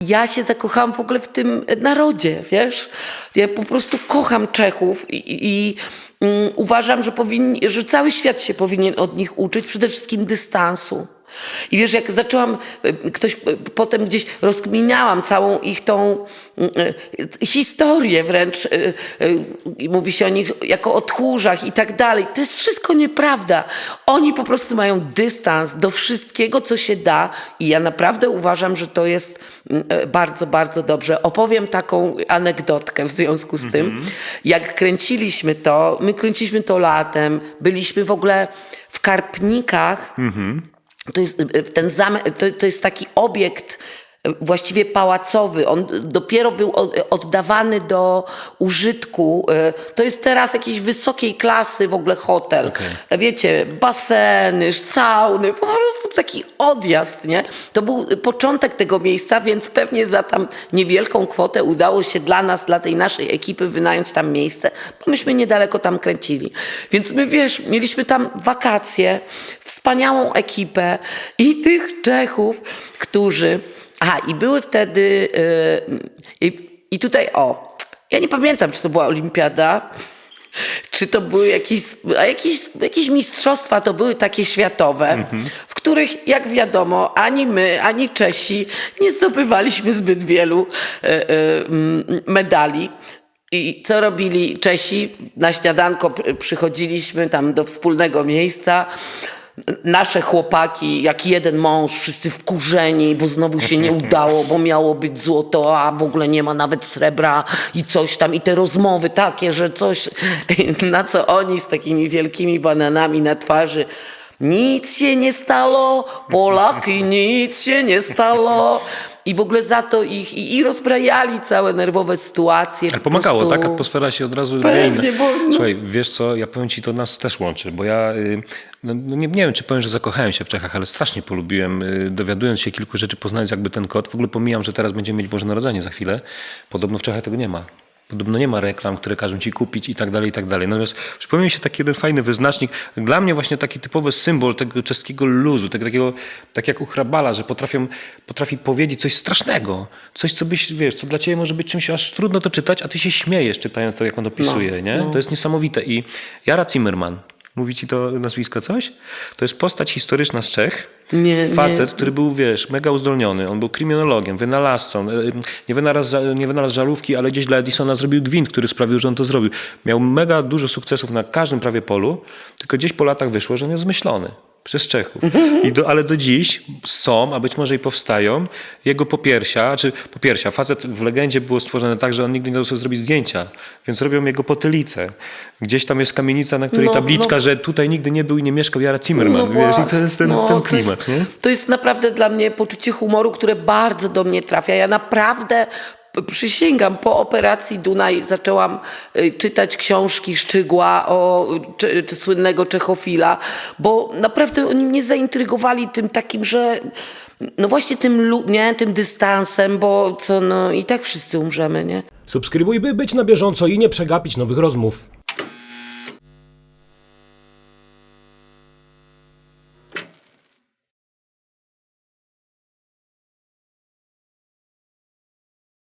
ja się zakochałam w ogóle w tym narodzie, wiesz? Ja po prostu kocham Czechów i, i uważam, że, powinni, że cały świat się powinien od nich uczyć, przede wszystkim dystansu. I wiesz, jak zaczęłam, y, ktoś y, potem gdzieś rozkminiałam całą ich tą y, y, historię wręcz, mówi się o nich jako o tchórzach i tak dalej. To jest wszystko nieprawda. Oni po prostu mają dystans do wszystkiego, co się da i ja naprawdę uważam, że to jest mm, bardzo, bardzo dobrze. Opowiem taką anegdotkę w związku z tym. Jak kręciliśmy to, my kręciliśmy to latem, byliśmy w ogóle w Karpnikach, to jest, y, ten zamek, to, to jest taki obiekt y, właściwie pałacowy. On dopiero był oddawany do użytku. y, To jest teraz jakiejś wysokiej klasy w ogóle hotel. Wiecie, baseny, sauny, po prostu taki odjazd, nie? To był początek tego miejsca, więc pewnie za tam niewielką kwotę udało się dla nas, dla tej naszej ekipy wynająć tam miejsce, bo myśmy niedaleko tam kręcili. Więc my, wiesz, mieliśmy tam wakacje, wspaniałą ekipę i tych Czechów, którzy... Aha, i były wtedy... I, I tutaj, o, ja nie pamiętam, czy to była olimpiada, czy to były jakieś, a jakieś, jakieś mistrzostwa, to były takie światowe, w których, jak wiadomo, ani my, ani Czesi nie zdobywaliśmy zbyt wielu mm, medali. I co robili Czesi? Na śniadanko pr- przychodziliśmy tam do wspólnego miejsca. Nasze chłopaki, jak jeden mąż, wszyscy wkurzeni, bo znowu się nie udało, bo miało być złoto, a w ogóle nie ma nawet srebra i coś tam. I te rozmowy takie, że coś, na co oni z takimi wielkimi bananami na twarzy. Nic się nie stało, Polaki, nic się nie stało. I w ogóle za to ich i, i rozbrajali całe nerwowe sytuacje. Ale po pomagało, prostu. tak? Atmosfera się od razu Pewnie, bo, no. Słuchaj, wiesz co, ja powiem ci, to nas też łączy, bo ja y, no, no nie, nie wiem, czy powiem, że zakochałem się w Czechach, ale strasznie polubiłem, y, dowiadując się kilku rzeczy, poznając jakby ten kod. W ogóle pomijam, że teraz będziemy mieć Boże Narodzenie za chwilę. Podobno w Czechach tego nie ma. Podobno nie ma reklam, które każą ci kupić i tak dalej, i tak dalej. Natomiast przypomniał mi się taki jeden fajny wyznacznik. Dla mnie właśnie taki typowy symbol tego czeskiego luzu, tego takiego, tak jak u Hrabala, że potrafią, potrafi powiedzieć coś strasznego. Coś, co byś, wiesz, co dla ciebie może być czymś aż trudno to czytać, a ty się śmiejesz czytając to, jak on opisuje, nie? To jest niesamowite. I Jara Zimmerman, mówi ci to nazwisko coś? To jest postać historyczna z Czech. Nie, nie. Facet, który był, wiesz, mega uzdolniony. On był kryminologiem, wynalazcą. Nie wynalazł, nie wynalazł żarówki, ale gdzieś dla Edisona zrobił gwint, który sprawił, że on to zrobił. Miał mega dużo sukcesów na każdym prawie polu, tylko gdzieś po latach wyszło, że on jest zmyślony. Przez Czechów. I do, ale do dziś są, a być może i powstają, jego popiersia, czy popiersia. Facet w legendzie było stworzone tak, że on nigdy nie dał sobie zrobić zdjęcia, więc robią jego potylicę. Gdzieś tam jest kamienica, na której No, tabliczka, no. że tutaj nigdy nie był i nie mieszkał Jara Zimmerman. wiesz, I to jest ten, no, ten to klimat, jest, nie? To jest naprawdę dla mnie poczucie humoru, które bardzo do mnie trafia. Ja naprawdę przysięgam, po operacji Dunaj zaczęłam y, czytać książki Szczygła o czy, czy słynnego Czechofila, bo naprawdę oni mnie zaintrygowali tym takim, że no właśnie tym, nie, tym dystansem, bo co, no i tak wszyscy umrzemy, nie? Subskrybuj, by być na bieżąco i nie przegapić nowych rozmów.